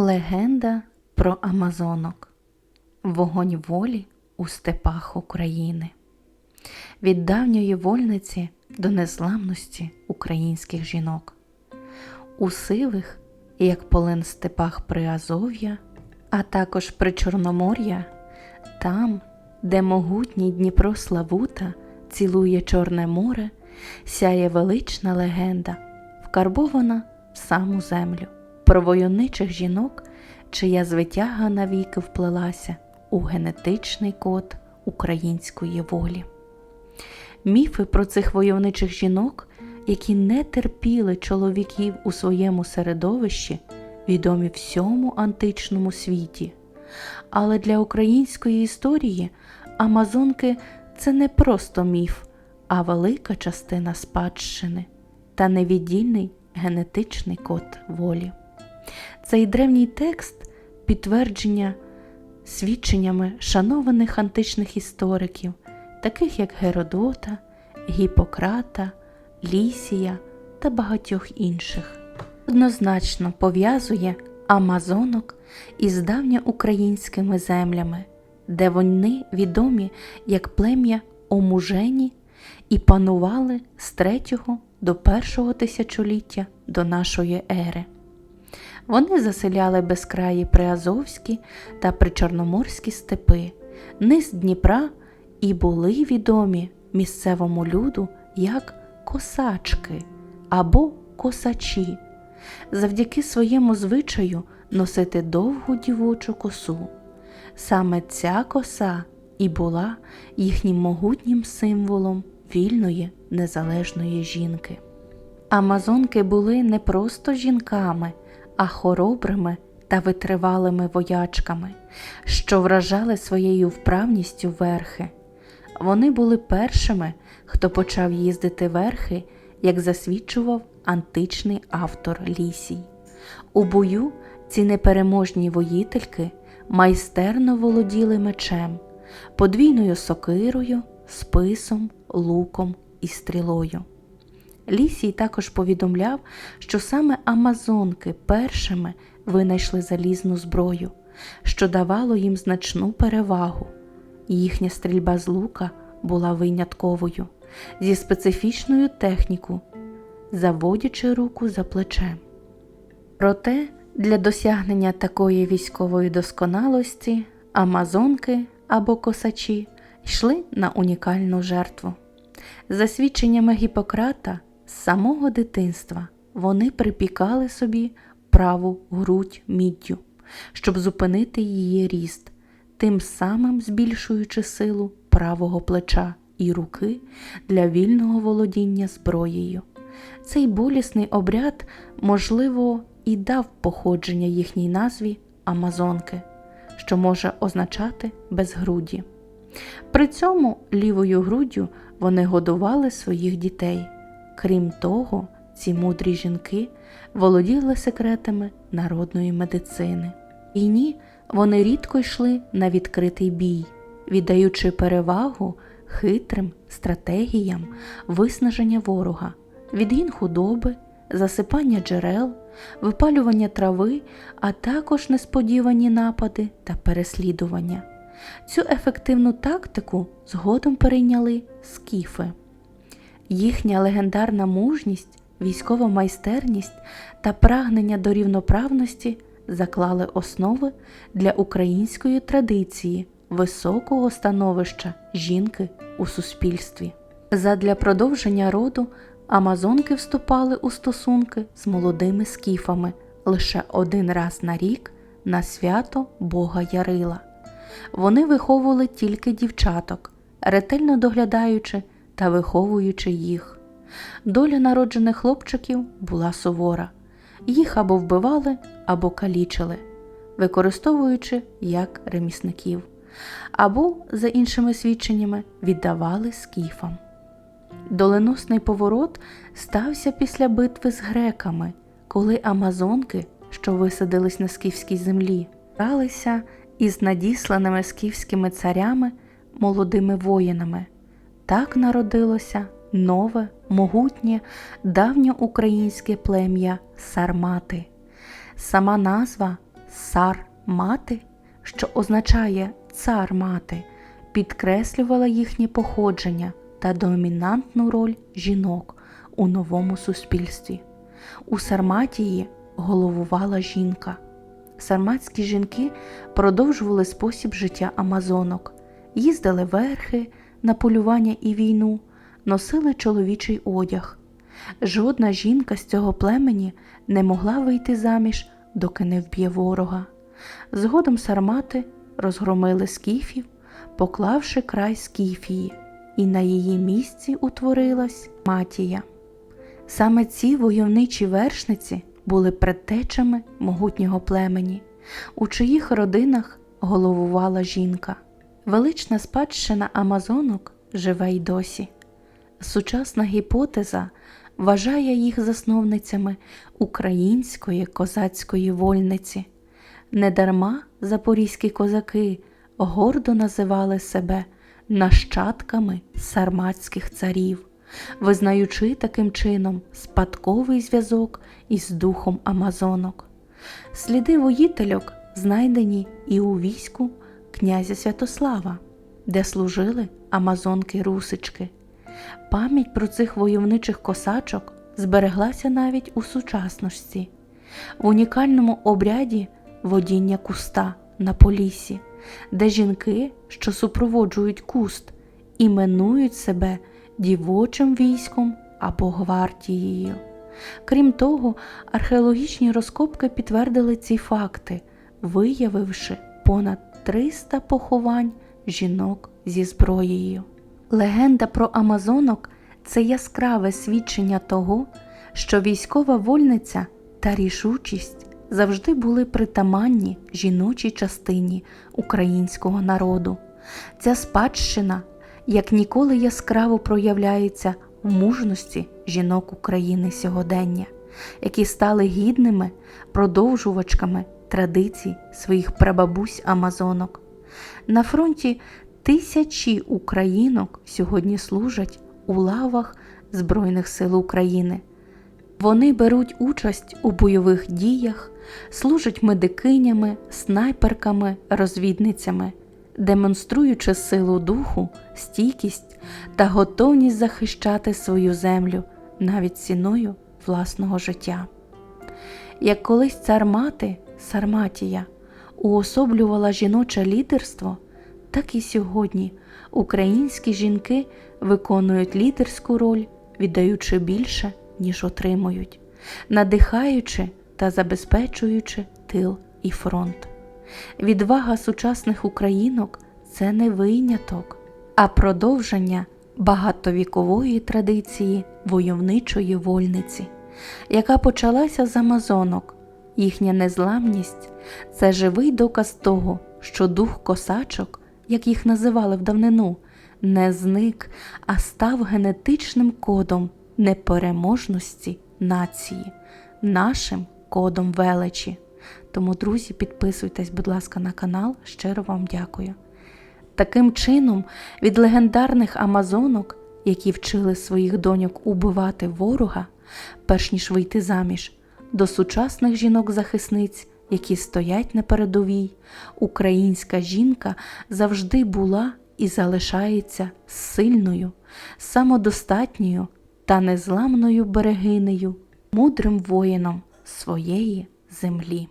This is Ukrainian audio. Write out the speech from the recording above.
Легенда про Амазонок. Вогонь волі у степах України. Від давньої вольниці до незламності українських жінок. У сивих, як полин степах Приазов'я, а також при Чорномор'я, там, де могутній Дніпро Славута цілує Чорне море, сяє велична легенда, вкарбована в саму землю про войовничих жінок, чия звитяга навіки вплелася у генетичний код української волі. Міфи про цих войовничих жінок, які не терпіли чоловіків у своєму середовищі, відомі всьому античному світі. Але для української історії Амазонки це не просто міф, а велика частина спадщини та невіддільний генетичний код волі. Цей древній текст підтвердження свідченнями шанованих античних істориків, таких як Геродота, Гіппократа, Лісія та багатьох інших. Однозначно пов'язує Амазонок із давньоукраїнськими землями, де вони відомі як плем'я омужені і панували з 3 до 1 тисячоліття до нашої ери. Вони заселяли безкраї приазовські та причорноморські степи, низ Дніпра і були відомі місцевому люду як косачки або косачі, завдяки своєму звичаю носити довгу дівочу косу. Саме ця коса і була їхнім могутнім символом вільної незалежної жінки. Амазонки були не просто жінками а хоробрими та витривалими воячками, що вражали своєю вправністю верхи. Вони були першими, хто почав їздити верхи, як засвідчував античний автор Лісій. У бою ці непереможні воїтельки майстерно володіли мечем, подвійною сокирою, списом, луком і стрілою. Лісій також повідомляв, що саме Амазонки першими винайшли залізну зброю, що давало їм значну перевагу. Їхня стрільба з лука була винятковою, зі специфічною техніку, заводячи руку за плечем. Проте для досягнення такої військової досконалості Амазонки або косачі йшли на унікальну жертву. За свідченнями Гіппократа, з самого дитинства вони припікали собі праву грудь міддю, щоб зупинити її ріст, тим самим збільшуючи силу правого плеча і руки для вільного володіння зброєю. Цей болісний обряд, можливо, і дав походження їхній назві Амазонки, що може означати безгруді. При цьому лівою груддю вони годували своїх дітей. Крім того, ці мудрі жінки володіли секретами народної медицини. І ні, вони рідко йшли на відкритий бій, віддаючи перевагу хитрим стратегіям виснаження ворога, відгін худоби, засипання джерел, випалювання трави, а також несподівані напади та переслідування. Цю ефективну тактику згодом перейняли скіфи. Їхня легендарна мужність, військова майстерність та прагнення до рівноправності заклали основи для української традиції високого становища жінки у суспільстві. Задля продовження роду Амазонки вступали у стосунки з молодими скіфами лише один раз на рік на свято Бога Ярила. Вони виховували тільки дівчаток, ретельно доглядаючи та виховуючи їх. Доля народжених хлопчиків була сувора, їх або вбивали, або калічили, використовуючи як ремісників, або, за іншими свідченнями, віддавали скіфам. Доленосний поворот стався після битви з греками, коли Амазонки, що висадились на скіфській землі, бралися із надісланими скіфськими царями молодими воїнами. Так народилося нове, могутнє, давньоукраїнське плем'я Сармати. Сама назва сар мати, що означає цар мати, підкреслювала їхнє походження та домінантну роль жінок у новому суспільстві. У Сарматії головувала жінка. Сарматські жінки продовжували спосіб життя амазонок, їздили верхи на полювання і війну, носили чоловічий одяг. Жодна жінка з цього племені не могла вийти заміж, доки не вб'є ворога. Згодом сармати розгромили скіфів, поклавши край скіфії, і на її місці утворилась матія. Саме ці войовничі вершниці були предтечами могутнього племені, у чиїх родинах головувала жінка. Велична спадщина Амазонок живе й досі. Сучасна гіпотеза вважає їх засновницями української козацької вольниці. Недарма запорізькі козаки гордо називали себе нащадками сарматських царів, визнаючи таким чином спадковий зв'язок із духом Амазонок. Сліди воїтельок знайдені і у війську князя Святослава, де служили амазонки-русички. Пам'ять про цих войовничих косачок збереглася навіть у сучасності, в унікальному обряді водіння куста на полісі, де жінки, що супроводжують куст, іменують себе дівочим військом або гвардією. Крім того, археологічні розкопки підтвердили ці факти, виявивши понад 300 поховань жінок зі зброєю. Легенда про Амазонок це яскраве свідчення того, що військова вольниця та рішучість завжди були притаманні жіночій частині українського народу. Ця спадщина як ніколи яскраво проявляється в мужності жінок України сьогодення, які стали гідними продовжувачками традицій своїх прабабусь Амазонок. На фронті тисячі українок сьогодні служать у лавах Збройних сил України. Вони беруть участь у бойових діях, служать медикинями, снайперками, розвідницями, демонструючи силу духу, стійкість та готовність захищати свою землю навіть ціною власного життя. Як колись цар мати Сарматія уособлювала жіноче лідерство, так і сьогодні українські жінки виконують лідерську роль, віддаючи більше, ніж отримують, надихаючи та забезпечуючи тил і фронт. Відвага сучасних українок це не виняток, а продовження багатовікової традиції войовничої вольниці, яка почалася з Амазонок. Їхня незламність це живий доказ того, що дух косачок, як їх називали в давнину, не зник, а став генетичним кодом непереможності нації, нашим кодом величі. Тому, друзі, підписуйтесь, будь ласка, на канал. Щиро вам дякую. Таким чином, від легендарних амазонок, які вчили своїх доньок убивати ворога, перш ніж вийти заміж, до сучасних жінок-захисниць, які стоять на передовій, українська жінка завжди була і залишається сильною, самодостатньою та незламною берегинею, мудрим воїном своєї землі.